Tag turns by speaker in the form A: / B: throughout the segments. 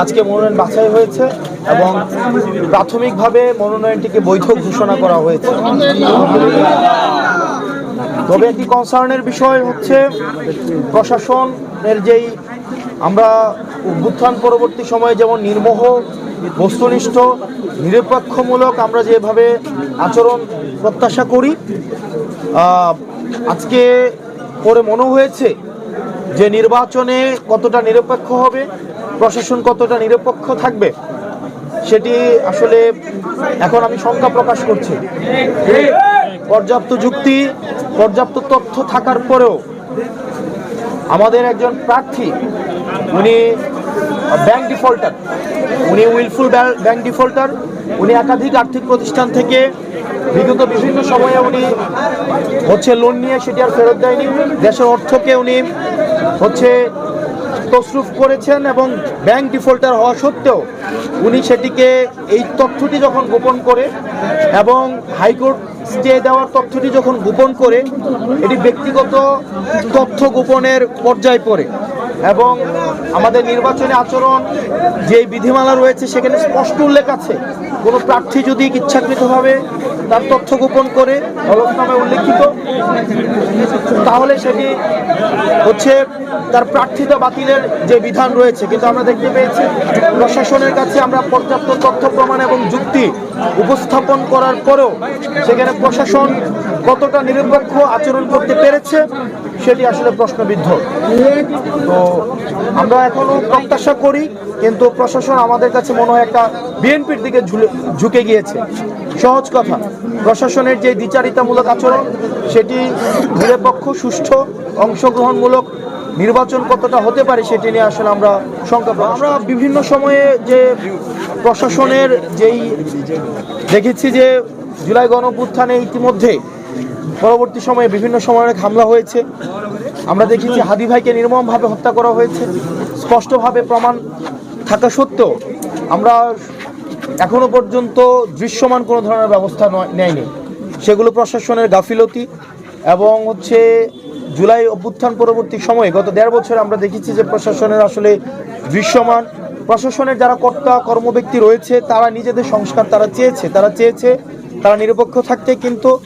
A: আজকে মনোনয়ন বাছাই হয়েছে এবং প্রাথমিকভাবে মনোনয়নটিকে বৈধ ঘোষণা করা হয়েছে। তবে একটি কনসার্নের বিষয় হচ্ছে প্রশাসনের যেই আমরা উত্থান পরবর্তী সময়ে যেমন নির্মোহ, বস্তুনিষ্ঠ, নিরপেক্ষমূলক আমরা যেভাবে আচরণ প্রত্যাশা করি আজকে পরে মনে হয়েছে যে নির্বাচনে কতটা নিরপেক্ষ হবে, প্রশাসন কতটা নিরপেক্ষ থাকবে, সেটি আসলে এখন আমি শঙ্কা প্রকাশ করছি। পর্যাপ্ত যুক্তি, পর্যাপ্ত তথ্য থাকার পরেও আমাদের একজন প্রার্থী, উনি ব্যাংক ডিফল্টার উনি উইলফুল ব্যাংক ডিফল্টার উনি একাধিক আর্থিক প্রতিষ্ঠান থেকে বিগত বিভিন্ন সময়ে উনি হচ্ছে লোন নিয়ে সেটি আর ফেরত দেয়নি। দেশের অর্থকে উনি হচ্ছে তসরুফ করেছেন এবং ব্যাংক ডিফল্টার হওয়া সত্ত্বেও উনি সেটিকে এই তথ্যটি যখন গোপন করে এবং হাইকোর্ট স্টে দেওয়ার তথ্যটি যখন গোপন করে, এটি ব্যক্তিগত তথ্য গোপনের পর্যায়ে পড়ে এবং আমাদের নির্বাচনী আচরণ যে বিধিমালা রয়েছে সেখানে স্পষ্ট উল্লেখ আছে। কোনো প্রার্থী যদি ইচ্ছাকৃতভাবে তার তথ্য গোপন করে হলফনামে উল্লেখিত। তাহলে সেটি হচ্ছে তার প্রার্থিতা বাতিলের যে বিধান রয়েছে? কিন্তু আমরা দেখতে পেয়েছি প্রশাসনের কাছে আমরা পর্যাপ্ত তথ্য, প্রমাণ এবং যুক্তি উপস্থাপন করার পরেও সেখানে প্রশাসন কতটা নিরপেক্ষ আচরণ করতে পেরেছে সেটি আসলে প্রশ্নবিদ্ধ। তো আমরা এখনও প্রত্যাশা করি, কিন্তু প্রশাসন আমাদের কাছে মনে হয় একটা বিএনপির দিকে ঝুলে- ঝুঁকে গিয়েছে। সহজ কথা। প্রশাসনের যে দ্বিচারিতামূলক আচরণ সেটি নিরপেক্ষ সুষ্ঠু অংশগ্রহণমূলক নির্বাচন কতটা হতে পারে সেটি নিয়ে আসলে আমরা শঙ্কা আমরা বিভিন্ন সময়ে যে প্রশাসনের যেই দেখেছি যে জুলাই গণপুত্থানে ইতিমধ্যে পরবর্তী সময়ে বিভিন্ন সময় অনেক হামলা হয়েছে। আমরা দেখেছি হাদি ভাইকে নির্মমভাবে হত্যা করা হয়েছে। স্পষ্টভাবে প্রমাণ থাকা সত্ত্বেও আমরা এখনও পর্যন্ত দৃশ্যমান কোনো ধরনের ব্যবস্থা নয়- নেয়নি। সেগুলো প্রশাসনের গাফিলতি এবং হচ্ছে জুলাই অভ্যুত্থান পরবর্তী সময়ে গত দেড় বছরে আমরা দেখেছি যে প্রশাসনের আসলে দৃশ্যমান। প্রশাসনের যারা কর্তা, কর্মব্যক্তি রয়েছে, তারা নিজেদের সংস্কার তারা চেয়েছে তারা চেয়েছে, তারা নিরপেক্ষ থাকতে, কিন্তু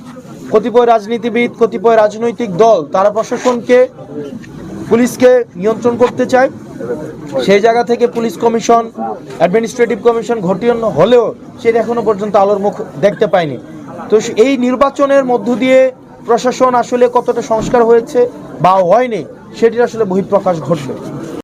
A: কতিপয় রাজনীতিবিদ, কতিপয় রাজনৈতিক দল, তারা প্রশাসনকে পুলিশকে নিয়ন্ত্রণ করতে চায়। সেই জায়গা থেকে পুলিশ কমিশন অ্যাডমিনিস্ট্রেটিভ কমিশন ঘটিয়ন হলেও সেটা এখনও পর্যন্ত আলোর মুখ দেখতে পায়নি। তো এই নির্বাচনের মধ্য দিয়ে প্রশাসন আসলে কতটা সংস্কার হয়েছে বা হয়নি, সেটির আসলে বহিঃপ্রকাশ ঘটবে।